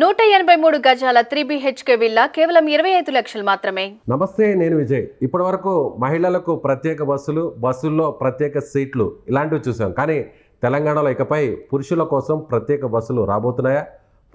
నూట ఎనభై మూడు గజాల త్రీ బిహెచ్కే విల్లా కేవలం ఇరవై ఐదు లక్షలు మాత్రమే. నమస్తే నేను విజయ్. ఇప్పటి వరకు మహిళలకు ప్రత్యేక బస్సులు బస్సుల్లో ప్రత్యేక సీట్లు ఇలాంటివి చూసాం. కానీ తెలంగాణలో ఇకపై పురుషుల కోసం ప్రత్యేక బస్సులు రాబోతున్నాయా?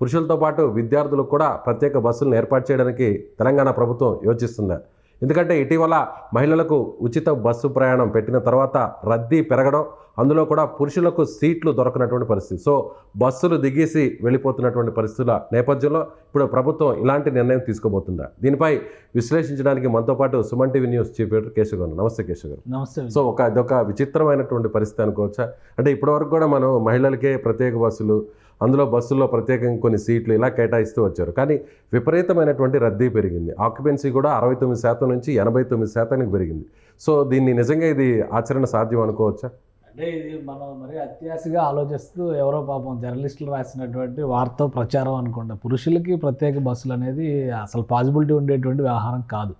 పురుషులతో పాటు విద్యార్థులకు కూడా ప్రత్యేక బస్సులను ఏర్పాటు చేయడానికి తెలంగాణ ప్రభుత్వం యోచిస్తుందా? ఎందుకంటే ఇటీవల మహిళలకు ఉచిత బస్సు ప్రయాణం పెట్టిన తర్వాత రద్దీ పెరగడం అందులో కూడా పురుషులకు సీట్లు దొరకనటువంటి పరిస్థితి. సో బస్సులు దిగేసి వెళ్ళిపోతున్నటువంటి పరిస్థితుల నేపథ్యంలో ఇప్పుడు ప్రభుత్వం ఇలాంటి నిర్ణయం తీసుకోబోతుందా? దీనిపై విశ్లేషించడానికి మనతో పాటు Suman TV news chief editor Keshav గారు నమస్తే కేశవ్ గారు. నమస్తే సో ఒక ఇదొక విచిత్రమైనటువంటి పరిస్థితి అనుకోవచ్చా? అంటే ఇప్పటివరకు కూడా మనం మహిళలకే ప్రత్యేక బస్సులు అందులో బస్సుల్లో ప్రత్యేకంగా కొన్ని సీట్లు ఇలా కేటాయిస్తూ వచ్చారు. కానీ విపరీతమైనటువంటి రద్దీ పెరిగింది. ఆక్యుపెన్సీ కూడా అరవై తొమ్మిది శాతం నుంచి ఎనభై తొమ్మిది శాతానికి పెరిగింది. సో దీన్ని నిజంగా ఇది ఆచరణ సాధ్యం అనుకోవచ్చా? అంటే ఇది మనం మరి అత్యాశగా ఆలోచిస్తూ ఎవరో పాపం జర్నలిస్టులు రాసినటువంటి వార్త ప్రచారం అనుకుంటా పురుషులకి ప్రత్యేక బస్సులు అనేది అసలు పాసిబిలిటీ ఉండేటువంటి వ్యవహారం కాదు.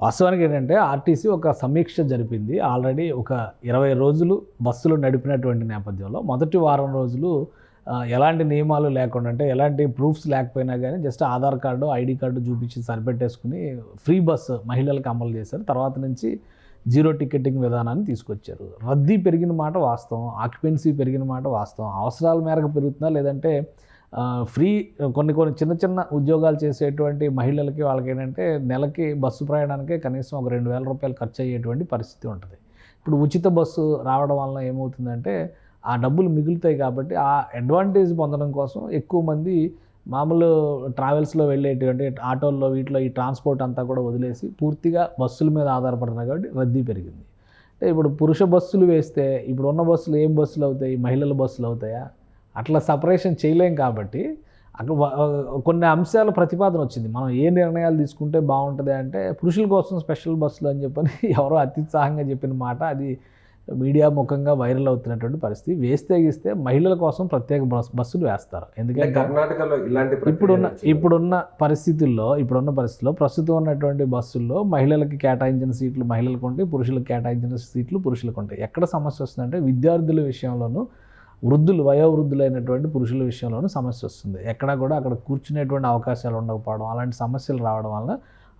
వాస్తవానికి ఏంటంటే ఆర్టీసీ ఒక సమీక్ష జరిపింది. ఆల్రెడీ ఒక ఇరవై రోజులు బస్సులు నడిపినటువంటి నేపథ్యంలో మొదటి వారం రోజులు ఎలాంటి నియమాలు లేకుండా అంటే ఎలాంటి ప్రూఫ్స్ లేకపోయినా కానీ just Aadhaar card ID card చూపించి సరిపెట్టేసుకుని ఫ్రీ బస్సు మహిళలకు అమలు చేశారు. తర్వాత నుంచి జీరో టికెటింగ్ విధానాన్ని తీసుకొచ్చారు. రద్దీ పెరిగిన మాట వాస్తవం ఆక్యుపెన్సీ పెరిగిన మాట వాస్తవం. అవసరాల మేరకు పెరుగుతుందా లేదంటే ఫ్రీ కొన్ని కొన్ని చిన్న చిన్న ఉద్యోగాలు చేసేటువంటి మహిళలకి వాళ్ళకి ఏంటంటే నెలకి బస్సు ప్రయాణానికే కనీసం ఒక రెండు వేల రూపాయలు ఖర్చు అయ్యేటువంటి పరిస్థితి ఉంటుంది. ఇప్పుడు ఉచిత బస్సు రావడం వలన ఏమవుతుందంటే ఆ డబ్బులు మిగులుతాయి కాబట్టి ఆ అడ్వాంటేజ్ పొందడం కోసం ఎక్కువ మంది మామూలు ట్రావెల్స్లో వెళ్ళేటువంటి ఆటోల్లో వీటిలో ఈ ట్రాన్స్పోర్ట్ అంతా కూడా వదిలేసి పూర్తిగా బస్సుల మీద ఆధారపడుతున్నారు కాబట్టి రద్దీ పెరిగింది. అంటే ఇప్పుడు పురుష బస్సులు వేస్తే ఇప్పుడు ఉన్న బస్సులు ఏం బస్సులు అవుతాయి? మహిళల బస్సులు అవుతాయా? అట్లా సపరేషన్ చేయలేం కాబట్టి అక్కడ కొన్ని అంశాల ప్రతిపాదన వచ్చింది. మనం ఏ నిర్ణయాలు తీసుకుంటే బాగుంటుంది అంటే పురుషుల కోసం స్పెషల్ బస్సులు అని చెప్పని ఎవరో అత్యుత్సాహంగా చెప్పిన మాట అది మీడియా ముఖంగా వైరల్ అవుతున్నటువంటి పరిస్థితి. వేస్తే గీస్తే మహిళల కోసం ప్రత్యేక బస్ బస్సులు వేస్తారు. ఎందుకంటే కర్ణాటకలో ఇలాంటి ఇప్పుడున్న? ఇప్పుడున్న పరిస్థితుల్లో ఇప్పుడున్న పరిస్థితుల్లో ప్రస్తుతం ఉన్నటువంటి బస్సుల్లో మహిళలకి కేటాయించిన సీట్లు మహిళలకు ఉంటాయి పురుషులకు కేటాయించిన సీట్లు పురుషులకు ఉంటాయి. ఎక్కడ సమస్య వస్తుందంటే విద్యార్థుల విషయంలోనూ వృద్ధులు వయోవృద్ధులైనటువంటి పురుషుల విషయంలోనూ సమస్య వస్తుంది. ఎక్కడా కూడా అక్కడ కూర్చునేటువంటి అవకాశాలు ఉండకపోవడం అలాంటి సమస్యలు రావడం వల్ల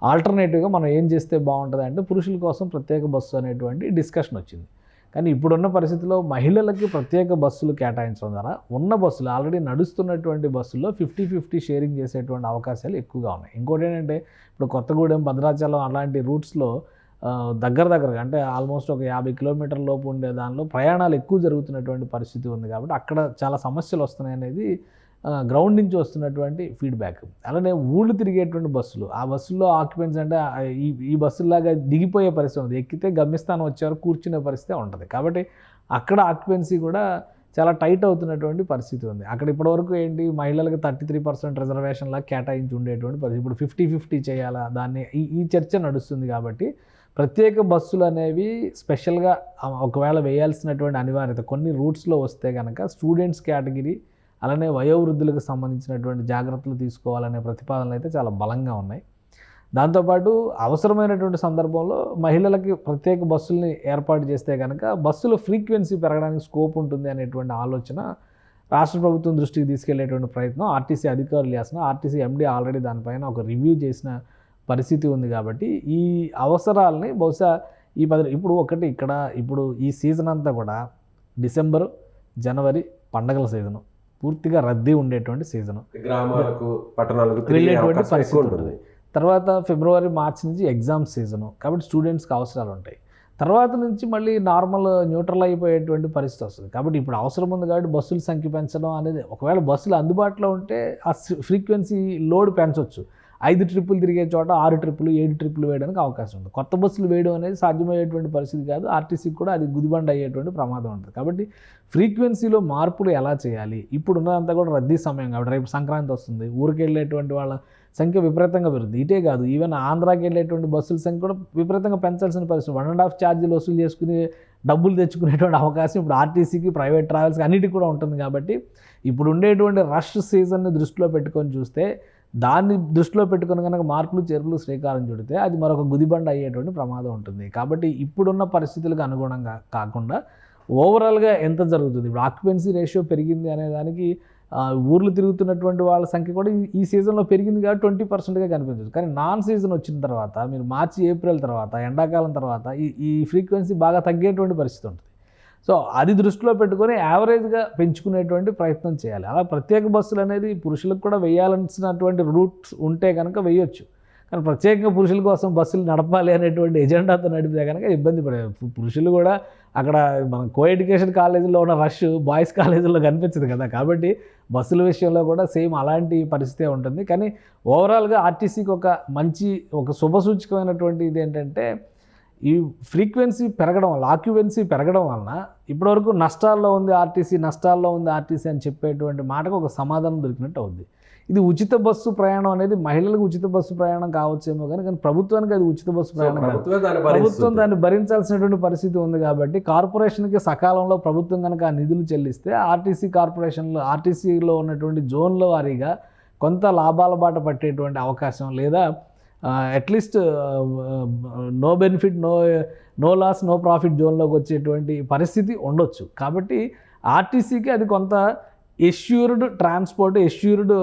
ఆల్టర్నేటివ్గా మనం ఏం చేస్తే బాగుంటుంది అంటే పురుషుల కోసం ప్రత్యేక బస్సు అనేటువంటి డిస్కషన్ వచ్చింది. కానీ ఇప్పుడున్న పరిస్థితిలో మహిళలకి ప్రత్యేక బస్సులు కేటాయించడం ద్వారా ఉన్న బస్సులు ఆల్రెడీ నడుస్తున్నటువంటి బస్సుల్లో ఫిఫ్టీ ఫిఫ్టీ షేరింగ్ చేసేటువంటి అవకాశాలు ఎక్కువగా ఉన్నాయి. ఇంకోటి ఏంటంటే ఇప్పుడు కొత్తగూడెం భద్రాచలం అలాంటి రూట్స్లో దగ్గర దగ్గరగా అంటే ఆల్మోస్ట్ ఒక యాభై కిలోమీటర్ల లోపు ఉండే దానిలో ప్రయాణాలు ఎక్కువ జరుగుతున్నటువంటి పరిస్థితి ఉంది కాబట్టి అక్కడ చాలా సమస్యలు వస్తున్నాయి అనేది గ్రౌండ్ నుంచి వస్తున్నటువంటి ఫీడ్బ్యాక్. అలానే ఊళ్ళు తిరిగేటువంటి బస్సులు. ఆ బస్సుల్లో ఆక్యుపెన్స్ అంటే ఈ ఈ బస్సులాగా దిగిపోయే పరిస్థితి ఉంది. ఎక్కితే గమ్యస్థానం వచ్చేవారు కూర్చునే పరిస్థితి ఉంటుంది. కాబట్టి అక్కడ ఆక్యుపెన్సీ కూడా చాలా టైట్ అవుతున్నటువంటి పరిస్థితి ఉంది. అక్కడ ఇప్పటివరకు ఏంటి మహిళలకు థర్టీ త్రీ పర్సెంట్ రిజర్వేషన్లా కేటాయించి ఉండేటువంటి పరిస్థితి. ఇప్పుడు ఫిఫ్టీ ఫిఫ్టీ చేయాలా? దాన్ని ఈ ఈ చర్చ నడుస్తుంది కాబట్టి ప్రత్యేక బస్సులు అనేవి స్పెషల్గా ఒకవేళ వేయాల్సినటువంటి అనివార్యత కొన్ని రూట్స్లో వస్తే కనుక స్టూడెంట్స్ కేటగిరీ అలానే వయోవృద్ధులకు సంబంధించినటువంటి జాగ్రత్తలు తీసుకోవాలనే ప్రతిపాదనలు అయితే చాలా బలంగా ఉన్నాయి. దాంతోపాటు అవసరమైనటువంటి సందర్భంలో మహిళలకి ప్రత్యేక బస్సుల్ని ఏర్పాటు చేస్తే కనుక బస్సుల ఫ్రీక్వెన్సీ పెరగడానికి స్కోప్ ఉంటుంది అనేటువంటి ఆలోచన రాష్ట్ర ప్రభుత్వం దృష్టికి తీసుకెళ్ళేటువంటి ప్రయత్నం. ఆర్టీసీ అధికారులు చేసిన ఆర్టీసీ ఎండీ ఆల్రెడీ దానిపైన ఒక రివ్యూ చేసిన పరిస్థితి ఉంది కాబట్టి ఈ అవసరాలని బహుశా ఈ పది ఇప్పుడు ఒకటి ఇక్కడ ఇప్పుడు ఈ సీజన్ అంతా కూడా డిసెంబర్ జనవరి పండగల సీజను. పూర్తిగా రద్దీ ఉండేటువంటి సీజను. గ్రామాలకు పట్టణాలకు వెళ్ళేటువంటి పరిస్థితి ఉంటుంది. తర్వాత ఫిబ్రవరి మార్చి నుంచి ఎగ్జామ్ సీజను. కాబట్టి స్టూడెంట్స్కి అవసరాలు ఉంటాయి. తర్వాత నుంచి మళ్ళీ నార్మల్ న్యూట్రల్ అయిపోయేటువంటి పరిస్థితి వస్తుంది. కాబట్టి ఇప్పుడు అవసరం ఉంది కాబట్టి బస్సుల సంఖ్య పెంచడం అనేది ఒకవేళ బస్సులు అందుబాటులో ఉంటే ఆ ఫ్రీక్వెన్సీ లోడ్ పెంచవచ్చు ఐదు ట్రిప్పులు తిరిగే చోట ఆరు ట్రిప్పులు ఏడు ట్రిప్పులు వేయడానికి అవకాశం ఉంది. కొత్త బస్సులు వేయడం అనేది సాధ్యమయ్యేటువంటి పరిస్థితి కాదు. ఆర్టీసీకి కూడా అది గుదిబండ అయ్యేటువంటి ప్రమాదం ఉంటుంది. కాబట్టి ఫ్రీక్వెన్సీలో మార్పులు ఎలా చేయాలి? ఇప్పుడు ఉన్నదంతా కూడా రద్దీ సమయం కాబట్టి రేపు సంక్రాంతి వస్తుంది. ఊరికి వెళ్ళేటువంటి వాళ్ళ సంఖ్య విపరీతంగా పెరుగుతుంది ఇటే కాదు ఈవెన్ ఆంధ్రాకి వెళ్ళేటువంటి బస్సుల సంఖ్య కూడా విపరీతంగా పెంచాల్సిన పరిస్థితి. వన్ అండ్ హాఫ్ ఛార్జీలు వసూలు చేసుకుని డబ్బులు తెచ్చుకునేటువంటి అవకాశం ఇప్పుడు ఆర్టీసీకి ప్రైవేట్ ట్రావెల్స్కి అన్నిటికీ కూడా ఉంటుంది కాబట్టి ఇప్పుడు ఉండేటువంటి రష్ సీజన్ని దృష్టిలో పెట్టుకొని చూస్తే దాన్ని దృష్టిలో పెట్టుకుని కనుక మార్పులు చేర్పులు శ్రీకారం చుడితే అది మరొక గుదిబండ అయ్యేటువంటి ప్రమాదం ఉంటుంది. కాబట్టి ఇప్పుడున్న పరిస్థితులకు అనుగుణంగా కాకుండా ఓవరాల్గా ఎంత జరుగుతుంది? ఇప్పుడు ఆక్యుపెన్సీ రేషియో పెరిగింది అనే దానికి ఊర్లు తిరుగుతున్నటువంటి వాళ్ళ సంఖ్య కూడా ఈ- ఈ సీజన్లో పెరిగింది కాబట్టి ట్వంటీ పర్సెంట్గా కనిపించదు కానీ నాన్ సీజన్ వచ్చిన తర్వాత మీరు మార్చి ఏప్రిల్ తర్వాత ఎండాకాలం తర్వాత ఈ ఈ ఫ్రీక్వెన్సీ బాగా తగ్గేటువంటి పరిస్థితి ఉంటుంది. సో అది దృష్టిలో పెట్టుకొని యావరేజ్గా పెంచుకునేటువంటి ప్రయత్నం చేయాలి. అలా ప్రత్యేక బస్సులు అనేది పురుషులకు కూడా వేయాల్సినటువంటి రూట్స్ ఉంటే కనుక వేయొచ్చు. కానీ ప్రత్యేకంగా పురుషుల కోసం బస్సులు నడపాలి అనేటువంటి ఎజెండాతో నడిపితే కనుక ఇబ్బంది పడే పురుషులు కూడా అక్కడ మన కో ఎడ్యుకేషన్ కాలేజీలో ఉన్న రష్ బాయ్స్ కాలేజీలో కనిపించదు కదా. కాబట్టి బస్సుల విషయంలో కూడా సేమ్ అలాంటి పరిస్థితే ఉంటుంది. కానీ ఓవరాల్గా ఆర్టీసీకి ఒక మంచి ఒక శుభసూచకమైనటువంటి ఇది ఏంటంటే ఈ ఫ్రీక్వెన్సీ పెరగడం వల్ల ఆక్యుపెన్సీ పెరగడం వలన ఇప్పటివరకు నష్టాల్లో ఉంది ఆర్టీసీ నష్టాల్లో ఉంది ఆర్టీసీ అని చెప్పేటువంటి మాటకు ఒక సమాధానం దొరికినట్టు అవుద్ది ఇది ఉచిత బస్సు ప్రయాణం అనేది మహిళలకు ఉచిత బస్సు ప్రయాణం కావచ్చేమో కానీ కానీ ప్రభుత్వానికి అది ఉచిత బస్సు ప్రయాణం ప్రభుత్వం. దాన్ని భరించాల్సినటువంటి పరిస్థితి ఉంది కాబట్టి కార్పొరేషన్కి సకాలంలో ప్రభుత్వం కనుక ఆ నిధులు చెల్లిస్తే ఆర్టీసీ కార్పొరేషన్లో ఆర్టీసీలో ఉన్నటువంటి జోన్ల వారీగా కొంత లాభాల బాట పట్టేటువంటి అవకాశం లేదా at least no benefit no no loss no profit జోన్లోకి వచ్చేటువంటి పరిస్థితి ఉండొచ్చు. కాబట్టి ఆర్టీసీకి అది కొంత assured transport assured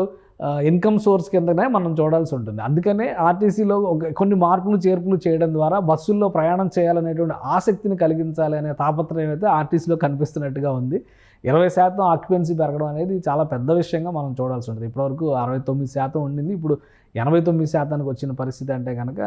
income source కిందనే మనం చూడాల్సి ఉంటుంది. అందుకనే ఆర్టీసీలో ఒక కొన్ని మార్పులు చేర్పులు చేయడం ద్వారా బస్సుల్లో ప్రయాణం చేయాలనేటువంటి ఆసక్తిని కలిగించాలి అనే తాపత్రయం అయితే ఆర్టీసీలో కనిపిస్తున్నట్టుగా ఉంది. ఇరవై శాతం ఆక్యుపెన్సీ పెరగడం అనేది చాలా పెద్ద విషయంగా మనం చూడాల్సి ఉంటుంది. ఇప్పటివరకు అరవై తొమ్మిది శాతం ఉండింది. ఇప్పుడు ఎనభై తొమ్మిది శాతానికి వచ్చిన పరిస్థితి అంటే కనుక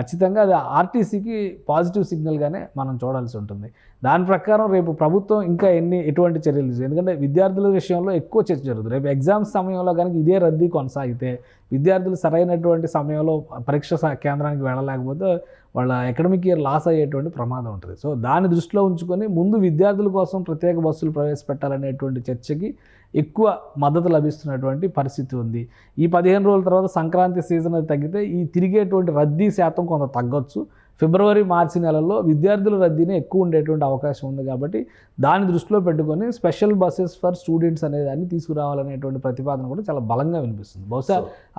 ఖచ్చితంగా అది ఆర్టీసీకి పాజిటివ్ సిగ్నల్గానే మనం చూడాల్సి ఉంటుంది. దాని ప్రకారం రేపు ప్రభుత్వం ఇంకా ఎన్ని ఎటువంటి చర్యలు ఎందుకంటే విద్యార్థుల విషయంలో ఎక్కువ చర్చ జరుగుతుంది. రేపు ఎగ్జామ్స్ సమయంలో కనుక ఇదే రద్దీ కొనసాగితే విద్యార్థులు సరైనటువంటి సమయంలో పరీక్ష స- కేంద్రానికి వెళ్ళలేకపోతే వాళ్ళ అకాడమిక్ ఇయర్ లాస్ అయ్యేటువంటి ప్రమాదం ఉంటుంది. సో దాన్ని దృష్టిలో ఉంచుకొని ముందు విద్యార్థుల కోసం ప్రత్యేక బస్సులు ప్రవేశపెట్టాలనేటువంటి చర్చకి ఎక్కువ మద్దతు లభిస్తున్నటువంటి పరిస్థితి ఉంది. ఈ పదిహేను రోజుల తర్వాత సంక్రాంతి సీజన్ అది తగ్గితే ఈ తిరిగేటువంటి రద్దీ శాతం కొంత తగ్గొచ్చు. ఫిబ్రవరి మార్చి నెలల్లో విద్యార్థుల రద్దీనే ఎక్కువ ఉండేటువంటి అవకాశం ఉంది కాబట్టి దాన్ని దృష్టిలో పెట్టుకొని స్పెషల్ బస్సెస్ ఫర్ స్టూడెంట్స్ అనే దాన్ని తీసుకురావాలనేటువంటి ప్రతిపాదన కూడా చాలా బలంగా వినిపిస్తుంది. బహుశా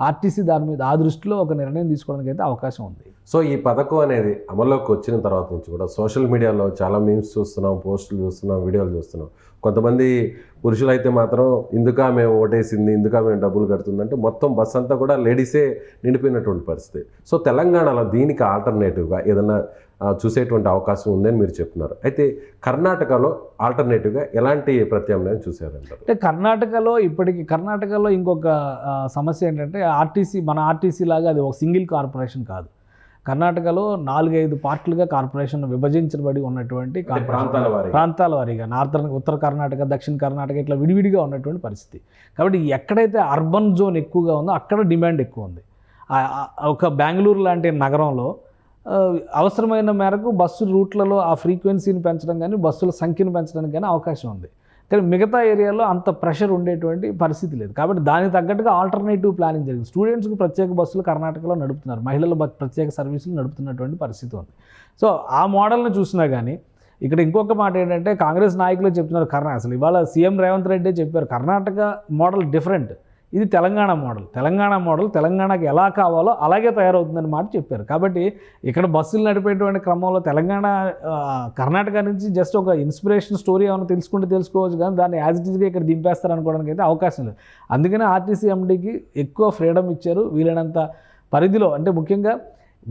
ఆర్టీసీ దాని మీద ఆ దృష్టిలో ఒక నిర్ణయం తీసుకోవడానికి అయితే అవకాశం ఉంది. సో ఈ పథకం అనేది అమల్లోకి వచ్చిన తర్వాత నుంచి కూడా సోషల్ మీడియాలో చాలా మీమ్స్ చూస్తున్నాం పోస్టులు చూస్తున్నాం వీడియోలు చూస్తున్నాం. కొంతమంది పురుషులు అయితే మాత్రం ఇందుక మేము ఓటేసింది ఇందుక మేము డబ్బులు కడుతుందంటే మొత్తం బస్ అంతా కూడా లేడీసే నిండిపోయినటువంటి పరిస్థితి. సో తెలంగాణలో దీనికి ఆల్టర్నేటివ్గా ఏదన్నా చూసేటువంటి అవకాశం ఉందని మీరు చెప్తున్నారు. అయితే కర్ణాటకలో ఆల్టర్నేటివ్గా ఎలాంటి ప్రత్యామ్నాయం చూసారంటారు అంటే కర్ణాటకలో ఇప్పటికి కర్ణాటకలో ఇంకొక సమస్య ఏంటంటే ఆర్టీసీ మన ఆర్టీసీ లాగా అది ఒక సింగిల్ కార్పొరేషన్ కాదు. కర్ణాటకలో నాలుగైదు పార్ట్లుగా కార్పొరేషన్ విభజించబడి ఉన్నటువంటి. ప్రాంతాల వారీగా. ప్రాంతాల వారీగా నార్థన్ ఉత్తర కర్ణాటక దక్షిణ కర్ణాటక ఇట్లా విడివిడిగా ఉన్నటువంటి పరిస్థితి కాబట్టి ఎక్కడైతే అర్బన్ జోన్ ఎక్కువగా ఉందో అక్కడ డిమాండ్ ఎక్కువ ఉంది ఒక బెంగళూరు లాంటి నగరంలో అవసరమైన మేరకు బస్సు రూట్లలో ఆ ఫ్రీక్వెన్సీని పెంచడం కానీ బస్సుల సంఖ్యను పెంచడానికి కానీ అవకాశం ఉంది కానీ మిగతా ఏరియాలో అంత ప్రెషర్ ఉండేటువంటి పరిస్థితి లేదు. కాబట్టి దానికి తగ్గట్టుగా ఆల్టర్నేటివ్ ప్లానింగ్ జరిగింది. స్టూడెంట్స్కి ప్రత్యేక బస్సులు కర్ణాటకలో నడుపుతున్నారు. మహిళల బ- ప్రత్యేక సర్వీసులు నడుపుతున్నటువంటి పరిస్థితి ఉంది. సో ఆ మోడల్ని చూసినా కానీ ఇక్కడ ఇంకొక మాట ఏంటంటే కాంగ్రెస్ నాయకులు చెప్తున్నారు కర్ణ అసలు ఇవాళ సీఎం రేవంత్ రెడ్డి చెప్పారు కర్ణాటక మోడల్ డిఫరెంట్. ఇది తెలంగాణ మోడల్. తెలంగాణ మోడల్ తెలంగాణకు ఎలా కావాలో అలాగే తయారవుతుందని మాట చెప్పారు. కాబట్టి ఇక్కడ బస్సులు నడిపేటువంటి క్రమంలో తెలంగాణ కర్ణాటక నుంచి జస్ట్ ఒక ఇన్స్పిరేషన్ స్టోరీ ఏమైనా తెలుసుకుంటే తెలుసుకోవచ్చు కానీ దాన్ని యాజ్ ఇట్ ఈస్గా ఇక్కడ దింపేస్తారు అనుకోవడానికి అయితే అవకాశం లేదు. అందుకనే ఆర్టీసీ ఎండీకి ఎక్కువ ఫ్రీడమ్ ఇచ్చారు. వీలైనంత పరిధిలో అంటే ముఖ్యంగా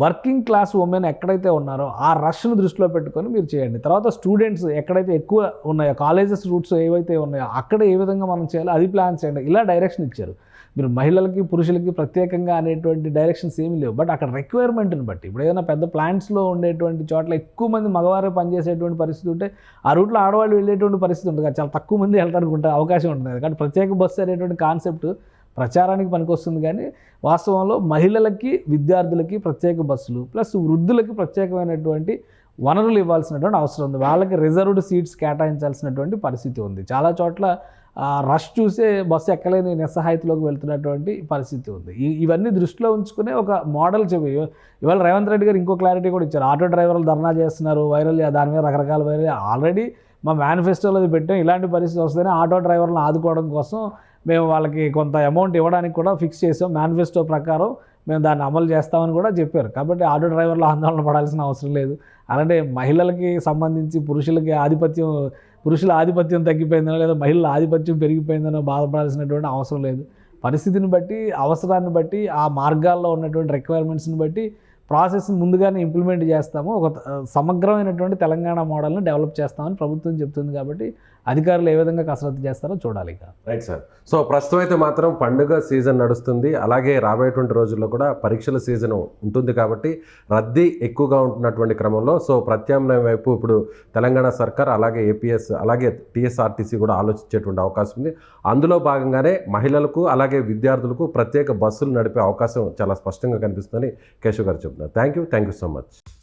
వర్కింగ్ క్లాస్ ఉమెన్ ఎక్కడైతే ఉన్నారో ఆ రష్ను దృష్టిలో పెట్టుకొని మీరు చేయండి. తర్వాత స్టూడెంట్స్ ఎక్కడైతే ఎక్కువ ఉన్నాయో కాలేజెస్ రూట్స్ ఏవైతే ఉన్నాయో అక్కడ ఏ విధంగా మనం చేయాలో అది ప్లాన్ చేయండి. ఇలా డైరెక్షన్ ఇచ్చారు. మీరు మహిళలకి పురుషులకి ప్రత్యేకంగా అనేటువంటి డైరెక్షన్స్ ఏమీ లేవు. బట్ అక్కడ రిక్వైర్మెంట్ని బట్టి ఇప్పుడు ఏదైనా పెద్ద ప్లాంట్స్లో ఉండేటువంటి చోట్ల ఎక్కువ మంది మగవారే పనిచేసేటువంటి పరిస్థితి ఉంటే ఆ రూట్లో ఆడవాళ్ళు వెళ్ళేటువంటి పరిస్థితి ఉంటుంది కదా, చాలా తక్కువ మంది వెళ్తారనుకుంటే అవకాశం ఉంటుంది. కానీ కాబట్టి ప్రత్యేక బస్సు అనేటువంటి కాన్సెప్ట్ ప్రచారానికి పనికొస్తుంది కానీ వాస్తవంలో మహిళలకి విద్యార్థులకి ప్రత్యేక బస్సులు ప్లస్ వృద్ధులకి ప్రత్యేకమైనటువంటి వనరులు ఇవ్వాల్సినటువంటి అవసరం ఉంది. వాళ్ళకి రిజర్వ్డ్ సీట్స్ కేటాయించాల్సినటువంటి పరిస్థితి ఉంది. చాలా చోట్ల రష్ చూసే బస్సు ఎక్కలేని నిస్సహాయతలోకి వెళ్తున్నటువంటి పరిస్థితి ఉంది. ఇవన్నీ దృష్టిలో ఉంచుకునే ఒక మోడల్ చెప్పి ఇవాళ రేవంత్ రెడ్డి గారు ఇంకో క్లారిటీ కూడా ఇచ్చారు. ఆటో డ్రైవర్లు ధర్నా చేస్తున్నారు వైరల్ దాని మీద రకరకాల వైరల్ ఆల్రెడీ మా మేనిఫెస్టోలో అది పెట్టాం. ఇలాంటి పరిస్థితి వస్తేనే ఆటో డ్రైవర్లను ఆదుకోవడం కోసం మేము వాళ్ళకి కొంత అమౌంట్ ఇవ్వడానికి కూడా ఫిక్స్ చేసాం. మేనిఫెస్టో ప్రకారం మేము దాన్ని అమలు చేస్తామని కూడా చెప్పారు. కాబట్టి ఆటో డ్రైవర్లు ఆందోళన పడాల్సిన అవసరం లేదు. అలాంటి మహిళలకి సంబంధించి పురుషులకి ఆధిపత్యం పురుషుల ఆధిపత్యం తగ్గిపోయిందనో లేదా మహిళల ఆధిపత్యం పెరిగిపోయిందనో బాధపడాల్సినటువంటి అవసరం లేదు. పరిస్థితిని బట్టి అవసరాన్ని బట్టి ఆ మార్గాల్లో ఉన్నటువంటి రిక్వైర్మెంట్స్ని బట్టి ప్రాసెస్ ముందుగానే ఇంప్లిమెంట్ చేస్తాము. ఒక సమగ్రమైనటువంటి తెలంగాణ మోడల్ని డెవలప్ చేస్తామని ప్రభుత్వం చెప్తుంది కాబట్టి అధికారులు ఏ విధంగా కసరత్తు చేస్తారో చూడాలి ఇక. రైట్ సార్ సో ప్రస్తుతం అయితే మాత్రం పండుగ సీజన్ నడుస్తుంది. అలాగే రాబోయేటువంటి రోజుల్లో కూడా పరీక్షల సీజన్ ఉంటుంది కాబట్టి రద్దీ ఎక్కువగా ఉంటున్నటువంటి క్రమంలో సో ప్రత్యామ్నాయం వైపు ఇప్పుడు తెలంగాణ సర్కార్ అలాగే ఏపీఎస్ అలాగే టీఎస్ఆర్టీసీ కూడా ఆలోచించేటువంటి అవకాశం ఉంది. అందులో భాగంగానే మహిళలకు అలాగే విద్యార్థులకు ప్రత్యేక బస్సులు నడిపే అవకాశం చాలా స్పష్టంగా కనిపిస్తుందని కేశవ్ గారు చెప్తున్నారు. Thank you thank you so much